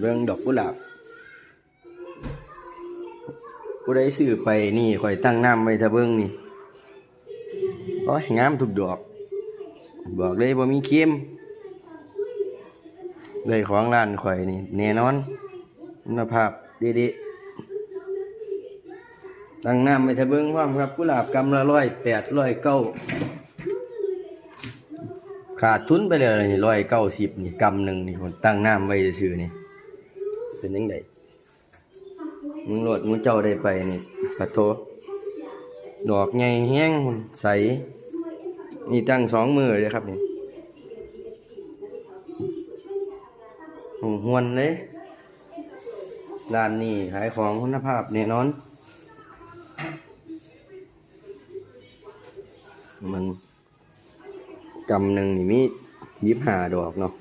เบิ่งดอกกุหลาบผู้ใดซื้อไปนี่ข่อยตั้งน้ำไว้ถ้าเบิ่งนี่โอ้ยงามทุกดอก บอกเลยบ่มีเค็มเลยของร้านข่อยนี่แน่นอนคุณภาพดีๆตั้งน้ำไว้ถ้าเบิ่งพร้อมครับกุหลาบกำละร้อยแปดร้อยเก้าขาดทุนไปเลยนี่ร้อยเก้าสิบนี่กำหนึ่งนี่คนตั้งน้ำไว้ซื่อนี่ เป็นยังไงมึงโหลดมึงเจ้าได้ไปนี่ปะโทดอกใหญ่แห้งใส นี่ตั้งสองมือเลยครับนี่โอ้หวนเลยร้านนี้ขายของคุณภาพแน่นอนมันกำหนึ่งนี่มียิบหาดอกเนาะ